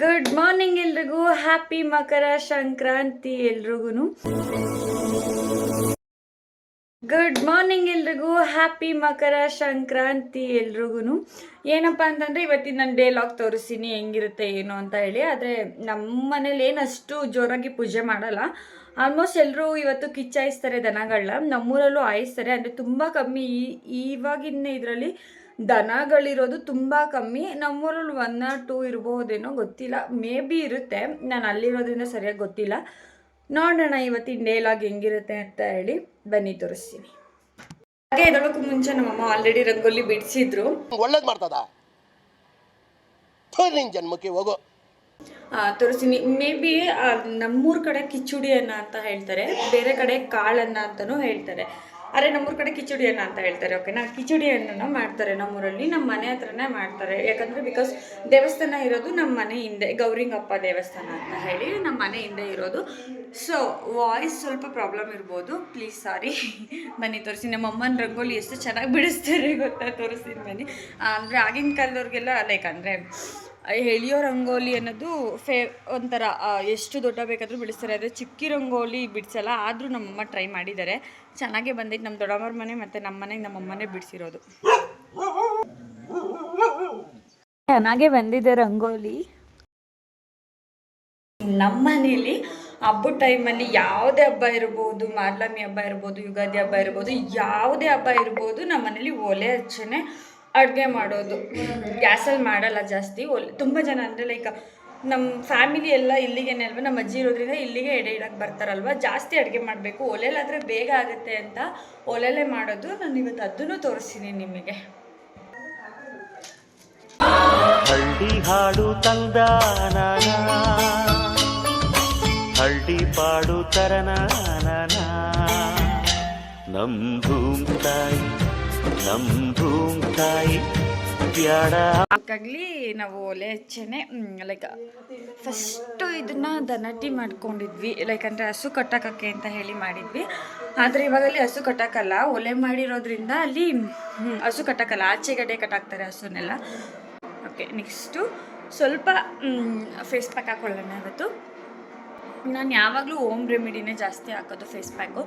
Good morning ಎಲ್ರಿಗೂ. Happy ಮಕರ ಸಂಕ್ರಾಂತಿ ಎಲ್ರಿಗೂ good morning ಎಲ್ರಿಗೂ. ಹ್ಯಾಪಿ ಮಕರ ಸಂಕ್ರಾಂತಿ ಎಲ್ರಿಗೂ ಏನಪ್ಪ ಅಂತಂದರೆ ಇವತ್ತಿನ ನಾನು ಡೇ ಲಾಗ್ ತೋರಿಸ್ತೀನಿ ಹೆಂಗಿರುತ್ತೆ ಏನು ಅಂತ ಹೇಳಿ. ಆದರೆ ನಮ್ಮ ಮನೇಲಿ ಏನಷ್ಟು ಜೋರಾಗಿ ಪೂಜೆ ಮಾಡಲ್ಲ. ಆಲ್ಮೋಸ್ಟ್ ಎಲ್ಲರೂ ಇವತ್ತು ಕಿಚ್ಚಾಯಿಸ್ತಾರೆ ದನಗಳನ್ನ ನಮ್ಮೂರಲ್ಲೂ ಆಯಿಸ್ತಾರೆ ಅಂದರೆ ತುಂಬ ಕಮ್ಮಿ ಈ ಇವಾಗಿನ ಇದರಲ್ಲಿ ದನಗಳಿರೋದು ತುಂಬ ಕಮ್ಮಿ. ನಮ್ಮೂರಲ್ಲಿ ಒನ್ ಆರ್ ಟೂ ಇರಬಹುದೇನೋ ಗೊತ್ತಿಲ್ಲ. ಮೇ ಬಿ ಇರುತ್ತೆ. ನಾನು ಅಲ್ಲಿರೋದ್ರಿಂದ ಸರಿಯಾಗಿ ಗೊತ್ತಿಲ್ಲ. ನೋಡೋಣ ಇವತ್ತಿನ ಡೇಲಾಗ್ ಹೆಂಗಿರುತ್ತೆ ಅಂತ ಹೇಳಿ ಬನ್ನಿ ತೋರಿಸ್ತೀನಿ. ಹಾಗೆ ಇದೊಳಕ್ಕೂ ಮುಂಚೆ ನಮ್ಮಮ್ಮ ಆಲ್ರೆಡಿ ರಂಗೋಲಿ ಬಿಡಿಸಿದ್ರು. ಒಳ್ಳೇದು ಮಾಡ್ತದ? ಜನ್ಮಕ್ಕೆ ಹೋಗು. ತೋರಿಸ್ತೀನಿ. ಮೇ ಬಿ ನಮ್ಮೂರ ಕಡೆ ಕಿಚುಡಿ ಅನ್ನ ಅಂತ ಹೇಳ್ತಾರೆ. ಬೇರೆ ಕಡೆ ಕಾಳನ್ನ ಅಂತಲೂ ಹೇಳ್ತಾರೆ. ಅರೆ, ನಮ್ಮೂರ ಕಡೆ ಕಿಚಡಿ ಅನ್ನ ಅಂತ ಹೇಳ್ತಾರೆ ಓಕೆನಾ ಕಿಚಡಿ ಅನ್ನನ ಮಾಡ್ತಾರೆ ನಮ್ಮೂರಲ್ಲಿ ನಮ್ಮ ಮನೆ ಹತ್ರನೇ ಮಾಡ್ತಾರೆ. ಯಾಕಂದರೆ ಬಿಕಾಸ್ ದೇವಸ್ಥಾನ ಇರೋದು ನಮ್ಮ ಮನೆ ಹಿಂದೆ ಗೌರಿಂಗಪ್ಪ ದೇವಸ್ಥಾನ ಅಂತ ಹೇಳಿ ನಮ್ಮ ಮನೆ ಹಿಂದೆ ಇರೋದು. ಸೊ ವಾಯ್ಸ್ ಸ್ವಲ್ಪ ಪ್ರಾಬ್ಲಮ್ ಇರ್ಬೋದು. ಪ್ಲೀಸ್ ಸಾರಿ ಬನ್ನಿ, ತೋರಿಸಿ. ನಮ್ಮ ಅಮ್ಮನ ರಂಗೋಲಿ ಎಷ್ಟು ಚೆನ್ನಾಗಿ ಬಿಡಿಸ್ತಾರೆ ಗೊತ್ತಾ? ತೋರಿಸ್ತೀನಿ ಬನ್ನಿ. ಅಂದರೆ ಆಗಿನ ಕಾಲದವ್ರಿಗೆಲ್ಲ ಲೈಕ್ ಅಂದರೆ ಎಳೆಯೋ ರಂಗೋಲಿ ಅನ್ನೋದು ಫೇ ಒಂಥರ ಎಷ್ಟು ದೊಡ್ಡ ಬೇಕಾದರೂ ಬಿಡಿಸ್ತಾರೆ. ಆದರೆ ಚಿಕ್ಕಿ ರಂಗೋಲಿ ಬಿಡಿಸಲ್ಲ ಆದರೂ ನಮ್ಮಮ್ಮ ಟ್ರೈ ಮಾಡಿದ್ದಾರೆ. ಚೆನ್ನಾಗೇ ಬಂದೈತೆ ನಮ್ಮ ದೊಡ್ಡಮ್ಮರ ಮನೆ ಮತ್ತು ನಮ್ಮ ಮನೆಗೆ ನಮ್ಮಮ್ಮನೇ ಬಿಡಿಸಿರೋದು. ಚೆನ್ನಾಗೇ ಬಂದಿದೆ ರಂಗೋಲಿ. ನಮ್ಮ ಮನೇಲಿ ಹಬ್ಬದ ಟೈಮಲ್ಲಿ ಯಾವುದೇ ಹಬ್ಬ ಇರ್ಬೋದು ಮಾರ್ಲಮಿ ಹಬ್ಬ ಇರ್ಬೋದು ಯುಗಾದಿ ಹಬ್ಬ ಇರ್ಬೋದು ಯಾವುದೇ ಹಬ್ಬ ಇರ್ಬೋದು ನಮ್ಮ ಮನೇಲಿ ಒಲೆ ಹಚ್ಚನೆ ಅಡುಗೆ ಮಾಡೋದು. ಗ್ಯಾಸಲ್ಲಿ ಮಾಡಲ್ಲ ಜಾಸ್ತಿ. ಒಲ್, ತುಂಬ ಜನ ಅಂದರೆ ಲೈಕ್ ನಮ್ಮ ಫ್ಯಾಮಿಲಿ ಎಲ್ಲ ಇಲ್ಲಿಗೇನೆ ಅಲ್ವ? ನಮ್ಮ ಅಜ್ಜಿ ಇರೋದ್ರಿಂದ ಇಲ್ಲಿಗೆ ಎಡೆ ಇಡಕ್ಕೆ ಬರ್ತಾರಲ್ವ? ಜಾಸ್ತಿ ಅಡುಗೆ ಮಾಡಬೇಕು. ಒಲೆಲಾದರೆ ಬೇಗ ಆಗುತ್ತೆ ಅಂತ ಒಲೆಲೇ ಮಾಡೋದು ನಾನು ಇವತ್ತು ಅದನ್ನು ತೋರಿಸ್ತೀನಿ ನಿಮಗೆ. ಹಳ್ಳಿ ಹಾಡು ತಂದ ಹಳ್ಳಿ ಪಾಡು ತರನ ನಮ್ ಭೂಮ್ ತಾಯಿ, ನಮ್ ಭೂಮ್ ಹಾಗಾಗ್ಲಿ ನಾವು ಒಲೆ ಹಚ್ಚೇನೆ ಲೈಕ್ ಫಸ್ಟು ಇದನ್ನ ದನಟಿ ಮಾಡ್ಕೊಂಡಿದ್ವಿ. ಲೈಕ್ ಅಂದರೆ ಹಸು ಕಟ್ಟಾಕಕ್ಕೆ ಅಂತ ಹೇಳಿ ಮಾಡಿದ್ವಿ. ಆದರೆ ಇವಾಗಲ್ಲಿ ಹಸು ಕಟ್ಟಾಕಲ್ಲ. ಒಲೆ ಮಾಡಿರೋದ್ರಿಂದ ಅಲ್ಲಿ ಹಸು ಕಟ್ಟಾಕಲ್ಲ. ಆಚೆಗಡೆ ಕಟ್ಟಾಕ್ತಾರೆ ಹಸುನೆಲ್ಲ. ಓಕೆ ನೆಕ್ಸ್ಟು ಸ್ವಲ್ಪ ಫೇಸ್ ಪ್ಯಾಕ್ ಹಾಕೊಳ್ಳೋಣ ಇವತ್ತು. ನಾನು ಯಾವಾಗಲೂ ಓಮ್ ರೆಮಿಡಿನೇ ಜಾಸ್ತಿ ಹಾಕೋದು ಫೇಸ್ ಪ್ಯಾಕು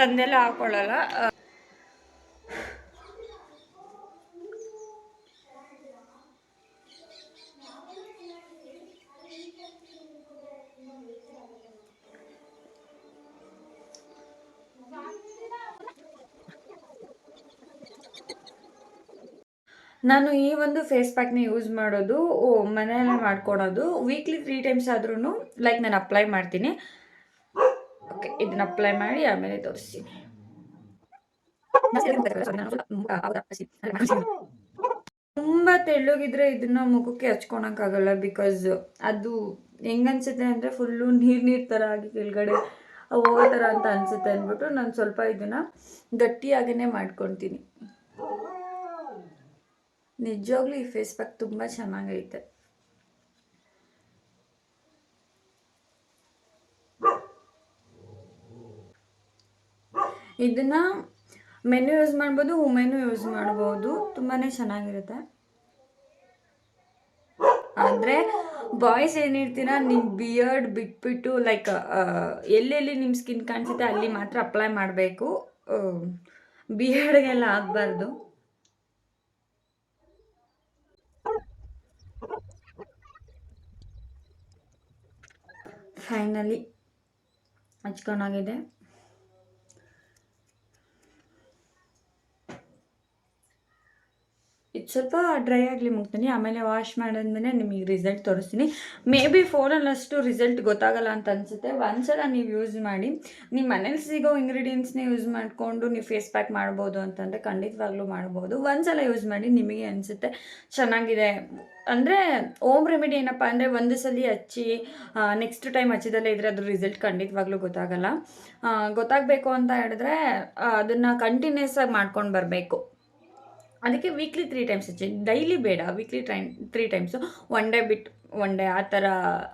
ತಂದೆಲ್ಲ ಹಾಕೊಳ್ಳಲ್ಲ. ನಾನು ಈ ಒಂದು ಫೇಸ್ ಪ್ಯಾಕ್ನ ಯೂಸ್ ಮಾಡೋದು ಮನೆಯಲ್ಲೇ ಮಾಡ್ಕೊಳೋದು. ವೀಕ್ಲಿ ತ್ರೀ ಟೈಮ್ಸ್ ಆದ್ರೂ ಲೈಕ್ ನಾನು ಅಪ್ಲೈ ಮಾಡ್ತೀನಿ. ಓಕೆ ಇದನ್ನ ಅಪ್ಲೈ ಮಾಡಿ ಆಮೇಲೆ ತೋರಿಸ್ತೀನಿ. ತುಂಬಾ ತೆಳ್ಳಗಿದ್ರೆ ಇದನ್ನ ಮುಖಕ್ಕೆ ಹಚ್ಕೊಳಕ್ಕಾಗಲ್ಲ ಬಿಕಾಸ್ ಅದು ಹೆಂಗನ್ಸುತ್ತೆ ಅಂದ್ರೆ ಫುಲ್ಲು ನೀರ್ ನೀರ್ ತರ ಆಗಿ ಕೆಳಗಡೆ ಹೋಗೋ ತರ ಅಂತ ಅನ್ಸುತ್ತೆ ಅಂದ್ಬಿಟ್ಟು ನಾನು ಸ್ವಲ್ಪ ಇದನ್ನ ಗಟ್ಟಿಯಾಗೇನೆ ಮಾಡ್ಕೊತೀನಿ ನಿಜವಾಗ್ಲೂ ಈ ಫೇಸ್ ಪ್ಯಾಕ್ ತುಂಬ ಚೆನ್ನಾಗೈತೆ. ಇದನ್ನ ಮೆನು ಯೂಸ್ ಮಾಡ್ಬೋದು ವುಮೆನು ಯೂಸ್ ಮಾಡ್ಬೋದು. ತುಂಬಾ ಚೆನ್ನಾಗಿರುತ್ತೆ. ಆದರೆ ಬಾಯ್ಸ್ ಏನಿರ್ತೀರ ನಿಮ್ಮ ಬಿಯರ್ಡ್ ಬಿಟ್ಬಿಟ್ಟು ಲೈಕ್ ಎಲ್ಲೆಲ್ಲಿ ನಿಮ್ಮ ಸ್ಕಿನ್ ಕಾಣಿಸುತ್ತೆ ಅಲ್ಲಿ ಮಾತ್ರ ಅಪ್ಲೈ ಮಾಡಬೇಕು. ಬಿಯರ್ಡ್ಗೆಲ್ಲ ಆಗಬಾರ್ದು. ಫೈನಲಿ ಹಚ್ಕೊಂಡಾಗಿದೆ. ಇದು ಸ್ವಲ್ಪ ಡ್ರೈ ಆಗಲಿ ಮುಗ್ತೀನಿ. ಆಮೇಲೆ ವಾಶ್ ಮಾಡಿದ್ಮೇಲೆ ನಿಮಗೆ ರಿಸಲ್ಟ್ ತೋರಿಸ್ತೀನಿ. ಮೇ ಬಿ ಫೋನಲ್ಲಿ ಅಷ್ಟು ರಿಸಲ್ಟ್ ಗೊತ್ತಾಗಲ್ಲ ಅಂತ ಅನಿಸುತ್ತೆ. ಒಂದ್ಸಲ ನೀವು ಯೂಸ್ ಮಾಡಿ. ನಿಮ್ಮ ಮನೇಲಿ ಸಿಗೋ ಇಂಗ್ರೀಡಿಯೆಂಟ್ಸ್ನೇ ಯೂಸ್ ಮಾಡಿಕೊಂಡು ನೀವು ಫೇಸ್ ಪ್ಯಾಕ್ ಮಾಡ್ಬೋದು ಅಂತಂದರೆ ಖಂಡಿತವಾಗ್ಲೂ ಮಾಡ್ಬೋದು. ಒಂದ್ಸಲ ಯೂಸ್ ಮಾಡಿ ನಿಮಗೆ ಅನಿಸುತ್ತೆ. ಚೆನ್ನಾಗಿದೆ. ಅಂದರೆ ಓಮ್ ರೆಮಿಡಿ ಏನಪ್ಪ ಅಂದರೆ ಒಂದು ಸಲ ಹಚ್ಚಿ ನೆಕ್ಸ್ಟ್ ಟೈಮ್ ಹಚ್ಚಿದಲ್ಲೇ ಇದ್ರೆ ಅದ್ರ ರಿಸಲ್ಟ್ ಖಂಡಿತವಾಗ್ಲೂ ಗೊತ್ತಾಗಲ್ಲ. ಗೊತ್ತಾಗಬೇಕು ಅಂತ ಹೇಳಿದ್ರೆ ಅದನ್ನು ಕಂಟಿನ್ಯೂಸ್ ಆಗಿ ಮಾಡ್ಕೊಂಡು ಬರಬೇಕು. ಅದಕ್ಕೆ ವೀಕ್ಲಿ ತ್ರೀ ಟೈಮ್ಸ್ ಹಚ್ಚಿ. ಡೈಲಿ ಬೇಡ weekly time three times one day ಬಿಟ್ಟು ಒನ್ ಡೇ ಆ ಥರ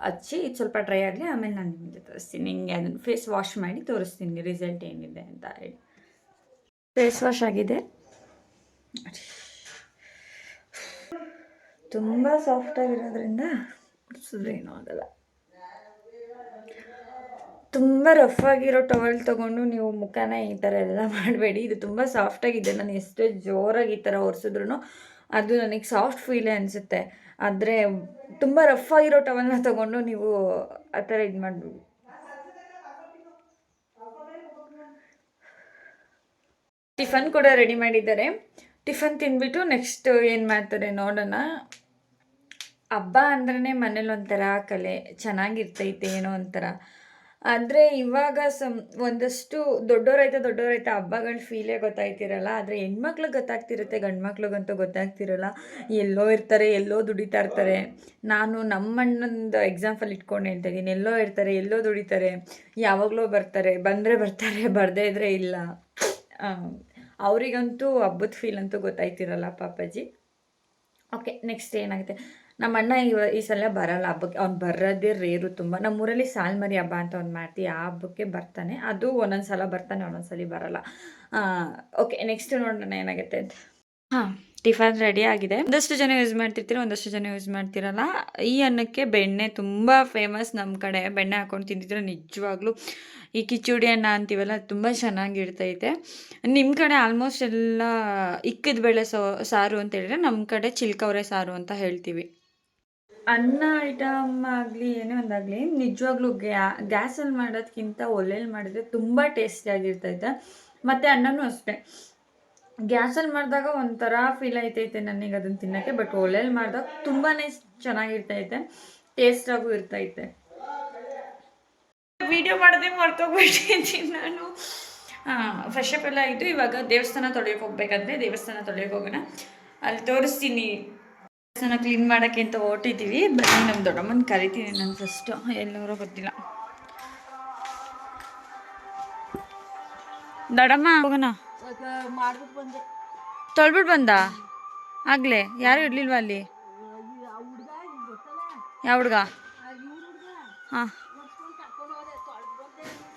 ಹಚ್ಚಿ, ಇದು ಸ್ವಲ್ಪ ಡ್ರೈ ಆಗಲಿ, ಆಮೇಲೆ ನಾನು ನಿಮಗೆ ತೋರಿಸ್ತೀನಿ. ಹಿಂಗೆ ಅದನ್ನು ಫೇಸ್ ವಾಶ್ ಮಾಡಿ ತೋರಿಸ್ತೀನಿ ರಿಸಲ್ಟ್ ಏನಿದೆ ಅಂತ ಹೇಳಿ. ಫೇಸ್ ವಾಶ್ ಆಗಿದೆ. ತುಂಬ ಸಾಫ್ಟಾಗಿರೋದ್ರಿಂದ ಏನೂ ಆಗಲ್ಲ. ತುಂಬ ರಫ್ ಆಗಿರೋ ಟವಲ್ ತೊಗೊಂಡು ನೀವು ಮುಖನ ಈ ಥರ ಎಲ್ಲ ಮಾಡಬೇಡಿ. ಇದು ತುಂಬ ಸಾಫ್ಟಾಗಿದೆ ನಾನು ಎಷ್ಟೇ ಜೋರಾಗಿ ಈ ಥರ ಒರೆಸಿದ್ರು ಅದು ನನಗೆ ಸಾಫ್ಟ್ ಫೀಲೇ ಅನಿಸುತ್ತೆ. ಆದರೆ ತುಂಬ ರಫ್ ಆಗಿರೋ ಟವಲ್ನ ತೊಗೊಂಡು ನೀವು ಆ ಥರ ಇದು ಮಾಡಬೇಡಿ. ಟಿಫನ್ ಕೂಡ ರೆಡಿ ಮಾಡಿದ್ದಾರೆ. ಟಿಫನ್ ತಿಂದ್ಬಿಟ್ಟು ನೆಕ್ಸ್ಟ್ ಏನು ಮಾಡ್ತಾರೆ ನೋಡೋಣ. ಹಬ್ಬ ಅಂದ್ರೇ ಮನೇಲಿ ಒಂಥರ ಕಲೆ. ಚೆನ್ನಾಗಿರ್ತೈತೆ ಏನೋ ಒಂಥರ. ಆದರೆ ಇವಾಗ ಸಮ್ ಒಂದಷ್ಟು ದೊಡ್ಡೋರೈತೆ ದೊಡ್ಡೋರೈತೆ ಹಬ್ಬಗಳ ಫೀಲೇ ಗೊತ್ತಾಯ್ತಿರಲ್ಲ, ಆದರೆ ಹೆಣ್ಮಕ್ಳಿಗೆ ಗೊತ್ತಾಗ್ತಿರುತ್ತೆ ಗಂಡು ಮಕ್ಳಿಗಂತೂ ಗೊತ್ತಾಗ್ತಿರಲ್ಲ. ಎಲ್ಲೋ ಇರ್ತಾರೆ, ಎಲ್ಲೋ ದುಡಿತಾ ಇರ್ತಾರೆ. ನಾನು ನಮ್ಮಣ್ಣಂದು ಎಕ್ಸಾಂಪಲ್ ಇಟ್ಕೊಂಡು ಹೇಳ್ತಾ ಇದ್ದೀನಿ ಎಲ್ಲೋ ಇರ್ತಾರೆ, ಎಲ್ಲೋ ದುಡಿತಾರೆ, ಯಾವಾಗಲೂ ಬರ್ತಾರೆ, ಬಂದರೆ ಬರ್ತಾರೆ, ಬರದೇ ಇದ್ದರೆ ಇಲ್ಲ. ಅವರಿಗಂತೂ ಹಬ್ಬದ ಫೀಲ್ ಅಂತೂ ಗೊತ್ತಾಯ್ತಿರಲ್ಲ ಪಾಪಾಜಿ. ಓಕೆ ನೆಕ್ಸ್ಟ್ ಏನಾಗುತ್ತೆ? ನಮ್ಮ ಅಣ್ಣ ಇವ ಈ ಸಲ ಬರಲ್ಲ. ಹಬ್ಬಕ್ಕೆ ಅವ್ನು ಬರೋದೇ ರೇರು ತುಂಬ. ನಮ್ಮೂರಲ್ಲಿ ಸಾಲ್ಮರಿ ಹಬ್ಬ ಅಂತ ಅವ್ನು ಮಾಡ್ತೀವಿ ಆ ಹಬ್ಬಕ್ಕೆ ಬರ್ತಾನೆ. ಅದು ಒಂದೊಂದು ಸಲ ಬರ್ತಾನೆ, ಒಂದೊಂದು ಸಲ ಬರಲ್ಲ. ಓಕೆ ನೆಕ್ಸ್ಟ್ ನೋಡೋಣ ಏನಾಗುತ್ತೆ ಅಂತ. ಹಾಂ, ಟಿಫನ್ ರೆಡಿ ಆಗಿದೆ. ಒಂದಷ್ಟು ಜನ ಯೂಸ್ ಮಾಡ್ತಿರ್ತೀರ, ಒಂದಷ್ಟು ಜನ ಯೂಸ್ ಮಾಡ್ತಿರಲ್ಲ. ಈ ಅನ್ನಕ್ಕೆ ಬೆಣ್ಣೆ ತುಂಬ ಫೇಮಸ್ ನಮ್ಮ ಕಡೆ. ಬೆಣ್ಣೆ ಹಾಕೊಂಡು ತಿಂದಿದ್ರೆ ನಿಜವಾಗ್ಲೂ ಈ ಕಿಚುಡಿ ಅನ್ನ ಅಂತೀವಲ್ಲ ತುಂಬ ಚೆನ್ನಾಗಿರ್ತೈತೆ ನಿಮ್ಮ ಕಡೆ ಆಲ್ಮೋಸ್ಟ್ ಎಲ್ಲ ಇಕ್ಕದ ಬೇಳೆ ಸಾರು ಅಂತ ಹೇಳಿದ್ರೆ ನಮ್ಮ ಕಡೆ ಚಿಲ್ಕವರೆ ಸಾರು ಅಂತ ಹೇಳ್ತೀವಿ. ಅನ್ನ ಐಟಮ್ ಆಗಲಿ, ಏನೇ ಒಂದಾಗಲಿ, ನಿಜವಾಗ್ಲೂ ಗ್ಯಾ ಗ್ಯಾಸಲ್ಲಿ ಮಾಡೋದಕ್ಕಿಂತ ಒಲೆಯಲ್ಲಿ ಮಾಡಿದ್ರೆ ತುಂಬ ಟೇಸ್ಟಿಯಾಗಿರ್ತೈತೆ. ಮತ್ತು ಅನ್ನನೂ ಅಷ್ಟೇ. ಗ್ಯಾಸಲ್ಲಿ ಮಾಡಿದಾಗ ಒಂಥರ ಫೀಲ್ ಆಯ್ತೈತೆ ನನಗೆ ಅದನ್ನು ತಿನ್ನೋಕ್ಕೆ, ಬಟ್ ಒಲೆಯಲ್ಲಿ ಮಾಡಿದಾಗ ತುಂಬಾ ಚೆನ್ನಾಗಿರ್ತೈತೆ. ಟೇಸ್ಟಾಗೂ ಇರ್ತೈತೆ. ವಿಡಿಯೋ ಮಾಡೋದೇ ಮರ್ತೋಗ್ಬಿಟ್ಟಿದ್ದೀನಿ ನಾನು. ಫ್ರೆಶ್ ಅಪ್ ಎಲ್ಲ ಆಯಿತು. ಇವಾಗ ದೇವಸ್ಥಾನ ತೊಳೆಯೋಕೆ ಹೋಗ್ಬೇಕಂದ್ರೆ ದೇವಸ್ಥಾನ ತೊಳೆಯೋಕೆ ಹೋಗೋಣ. ಅಲ್ಲಿ ತೋರಿಸ್ತೀನಿ. ದೇವಸ್ಥಾನ ಕ್ಲೀನ್ ಮಾಡೋಕ್ಕೆ ಅಂತ ಹೊರಟಿದ್ದೀವಿ ಬನ್ನಿ ನಮ್ಮ ದೊಡ್ಡಮ್ಮನ ಕರಿತೀನಿ ನಾನು ಫಸ್ಟು ಎಲ್ಲರೂ ಗೊತ್ತಿಲ್ಲ. ದೊಡ್ಡಮ್ಮ, ಹೋಗೋಣ. ತೊಳ್ಬಿಟ್ಟು ಬಂದ? ಆಗಲೇ? ಯಾರು ಇರಲಿಲ್ವ ಅಲ್ಲಿ? ಯಾವ ಹುಡ್ಗ? ಹಾಂ.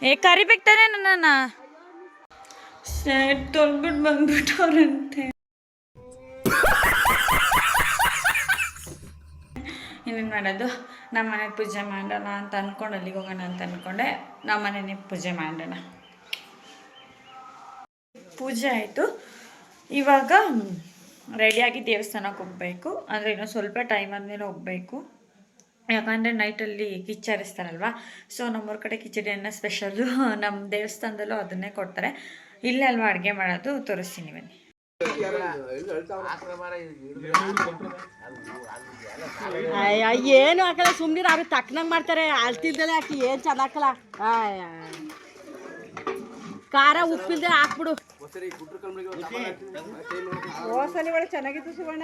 ಏ, ಕರಿಬೇಕು ತಾನೇ ನನ್ನ ತೊಳ್ಬಿಟ್ಟು ಬಂದ್ಬಿಟ್ಟವ್ರಂತೆ. ಇನ್ನೇನು ಮಾಡೋದು? ನಮ್ಮ ಮನೆ ಪೂಜೆ ಮಾಡೋಣ ಅಂತ ಅಂದ್ಕೊಂಡು ಅಲ್ಲಿಗೆ ಹೋಗೋಣ ಅಂತ ಅಂದ್ಕೊಂಡೆ ನಮ್ಮ ಮನೇಲಿ ಪೂಜೆ ಮಾಡೋಣ. ಪೂಜೆ ಆಯಿತು. ಇವಾಗ ರೆಡಿಯಾಗಿ ದೇವಸ್ಥಾನಕ್ಕೆ ಹೋಗಬೇಕು. ಅಂದರೆ ಇನ್ನೂ ಸ್ವಲ್ಪ ಟೈಮ್ ಆದಮೇಲೆ ಹೋಗಬೇಕು. ಯಾಕಂದರೆ ನೈಟಲ್ಲಿ ಕಿಚ್ಚರಿಸ್ತಾರಲ್ವ? ಸೊ ನಮ್ಮೂರ ಕಡೆ ಕಿಚಡಿಯನ್ನು ಸ್ಪೆಷಲ್ಲು ನಮ್ಮ ದೇವಸ್ಥಾನದಲ್ಲೂ ಅದನ್ನೇ ಕೊಡ್ತಾರೆ. ಇಲ್ಲೇ ಅಲ್ವಾ ಅಡುಗೆ ಮಾಡೋದು? ತೋರಿಸ್ತೀನಿ ಬನ್ನಿ. ಏನು ಹಾಕಲ್ಲ ಸುಮ್ಮನೆ ಅವ್ರಿಗೆ ತಕ್ಕನಂಗೆ ಮಾಡ್ತಾರೆ. ಅಳ್ತಿದ್ದಲೆ ಹಾಕಿ ಏನು ಚೆನ್ನಾಗಲ್ಲ ಹಾಕಲ್ಲ. ಖಾರ ಉಪ್ಪಿಲ್ದೆ ಹಾಕ್ಬಿಡು. ಹೋಸಲಿ ಒಳಗೆ ಚೆನ್ನಾಗಿತ್ತು ಸುವರ್ಣ.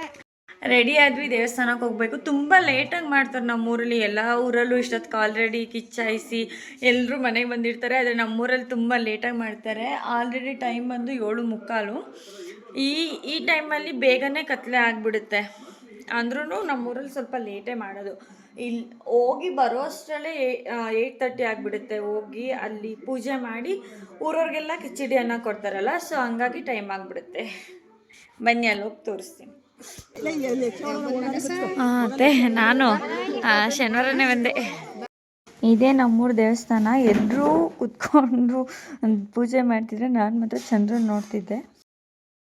ರೆಡಿ ಆದ್ವಿ ದೇವಸ್ಥಾನಕ್ಕೆ ಹೋಗಬೇಕು. ತುಂಬ ಲೇಟಾಗಿ ಮಾಡ್ತಾರೆ ನಮ್ಮೂರಲ್ಲಿ. ಎಲ್ಲ ಊರಲ್ಲೂ ಇಷ್ಟೊತ್ತಿಗೆ ಆಲ್ರೆಡಿ ಕಿಚ್ಚಾಯಿಸಿ ಎಲ್ಲರೂ ಮನೆಗೆ ಬಂದಿರ್ತಾರೆ. ಆದರೆ ನಮ್ಮೂರಲ್ಲಿ ತುಂಬ ಲೇಟಾಗಿ ಮಾಡ್ತಾರೆ. ಆಲ್ರೆಡಿ ಟೈಮ್ ಬಂದು ಏಳು ಮುಕ್ಕಾಲು. ಈ ಈ ಟೈಮಲ್ಲಿ ಬೇಗನೆ ಕತ್ಲೆ ಆಗಿಬಿಡುತ್ತೆ. ಅಂದ್ರೂ ನಮ್ಮೂರಲ್ಲಿ ಸ್ವಲ್ಪ ಲೇಟೇ ಮಾಡೋದು. ಇಲ್ಲಿ ಹೋಗಿ ಬರೋ ಅಷ್ಟರಲ್ಲೇ ಏಯ್ಟ್ ತರ್ಟಿ ಆಗಿಬಿಡುತ್ತೆ. ಹೋಗಿ ಅಲ್ಲಿ ಪೂಜೆ ಮಾಡಿ ಊರವ್ರಿಗೆಲ್ಲ ಕಿಚಡಿ ಅನ್ನ ಕೊಡ್ತಾರಲ್ಲ, ಸೊ ಹಂಗಾಗಿ ಟೈಮ್ ಆಗಿಬಿಡುತ್ತೆ. ಬನ್ನಿ, ಅಲ್ಲಿ ಹೋಗಿ ತೋರಿಸ್ತೀನಿ. ಅದೇ ನಾನು ಶನಿವಾರನೇ ಬಂದೆ. ಇದೇ ನಮ್ಮೂರು ದೇವಸ್ಥಾನ. ಎಲ್ಲರೂ ಕುತ್ಕೊಂಡು ಪೂಜೆ ಮಾಡ್ತಿದ್ರೆ ನಾನು ಮಾತ್ರ ಚಂದ್ರನ್ ನೋಡ್ತಿದ್ದೆ.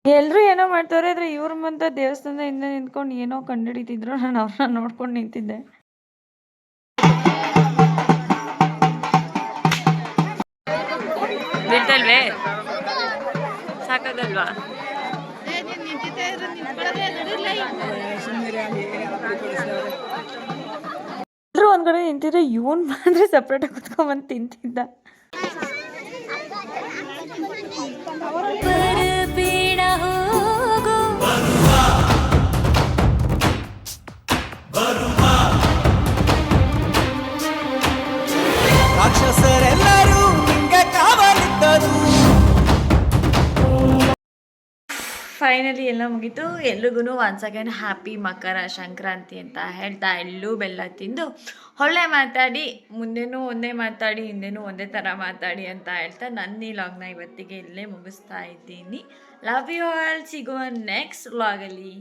ಎಲ್ಲರೂ ಏನೋ ಮಾಡ್ತಾರೆ ಆದರೆ ಇವ್ರ ಮಾತ್ರ ದೇವಸ್ಥಾನದ ಹಿಂದೆ ನಿಂತ್ಕೊಂಡು ಏನೋ ಕಂಡುಹಿಡಿತಿದ್ರು ನಾನು ಅವ್ರನ್ನ ನೋಡ್ಕೊಂಡು ನಿಂತಿದ್ದೆ. ಬಿಡ್ತಲ್ವೇ ಸಾಕಾಗಲ್ವಾ? ಎಲ್ಲರೂ ಒಂದ್ ಕಡೆ ನಿಂತಿದ್ರೆ ಇವನ್ ಮಾತ್ರ ಸಪ್ರೇಟಾಗಿ ಕುತ್ಕೊಂಡ್ಬಂದು ತಿಂತಿದ್ದ. ಫೈನಲಿ ಎಲ್ಲ ಮುಗೀತು. ಎಲ್ರಿಗೂ once again happy Makara Sankranti ಅಂತ ಹೇಳ್ತಾ ಎಲ್ಲೂ ಬೆಲ್ಲ ತಿಂದು. ಒಳ್ಳೆ ಮಾತಾಡಿ, ಮುಂದೆನೂ ಒಂದೇ ಮಾತಾಡಿ, ಹಿಂದೆನೂ ಒಂದೇ ಥರ ಮಾತಾಡಿ ಅಂತ ಹೇಳ್ತಾ ನನ್ನ ಈ ಲಾಗ್ನ ಇವತ್ತಿಗೆ ಇಲ್ಲೇ ಮುಗಿಸ್ತಾ ಇದ್ದೀನಿ. ಲವ್ ಯು ಆಲ್ ಸಿಗುವ ನೆಕ್ಸ್ಟ್ ಲಾಗಲ್ಲಿ